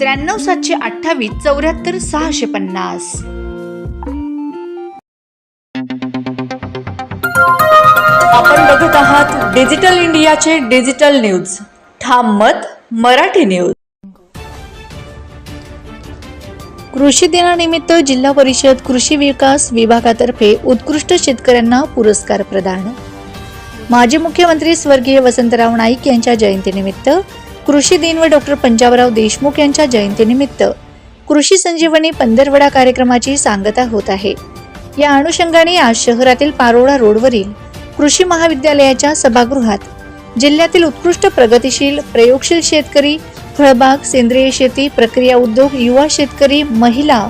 त्र्याण्णव सातशे अठ्ठावीस चौऱ्याहत्तर सहाशे पन्नास. आपण बघत आहात डिजिटल इंडियाचे डिजिटल न्यूज. ठाम मत मराठी न्यूज. कृषी दिनानिमित्त जिल्हा परिषद कृषी विकास विभागातर्फे उत्कृष्ट शेतकऱ्यांना पुरस्कार प्रदान. माजी मुख्यमंत्री स्वर्गीय वसंतराव नाईक यांच्या जयंतीनिमित्त कृषी दिन व डॉक्टर पंजाबराव देशमुख यांच्या जयंतीनिमित्त कृषी संजीवनी पंधरवडा कार्यक्रमाची सांगता होत आहे. या अनुषंगाने आज शहरातील पारोळा रोडवरील कृषी महाविद्यालयाच्या सभागृहात जिल्ह्यातील उत्कृष्ट प्रगतिशील प्रयोगशील शेतकरी फळबाग सेंद्रिय शेती प्रक्रिया उद्योग युवा शेतकरी महिला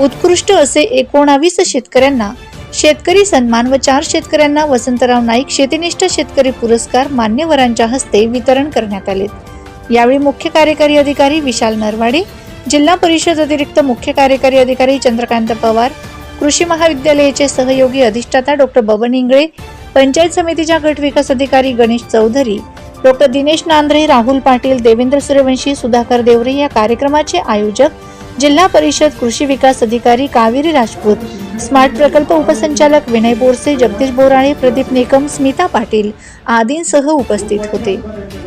उत्कृष्ट असे एकोणावीस शेतकऱ्यांना शेतकरी सन्मान व चार शेतकऱ्यांना वसंतराव नाईक शेतीनिष्ठ शेतकरी पुरस्कार मान्यवरांच्या हस्ते वितरण करण्यात आले यावेळी मुख्य कार्यकारी अधिकारी विशाल नरवाडे जिल्हा परिषद अतिरिक्त मुख्य कार्यकारी अधिकारी चंद्रकांत पवार कृषी महाविद्यालयाचे सहयोगी अधिष्ठाता डॉक्टर बबन इंगळे पंचायत समितीच्या गट विकास अधिकारी गणेश चौधरी डॉक्टर दिनेश नांद्रे राहुल पाटील देवेंद्र सूर्यवंशी सुधाकर देवरे या कार्यक्रमाचे आयोजक जिल्हा परिषद कृषी विकास अधिकारी कावेरी राजपूत स्मार्ट प्रकल्प उपसंचालक विनय बोरसे जगदीश बोराळे प्रदीप निकम स्मिता पाटील आदींसह उपस्थित होते.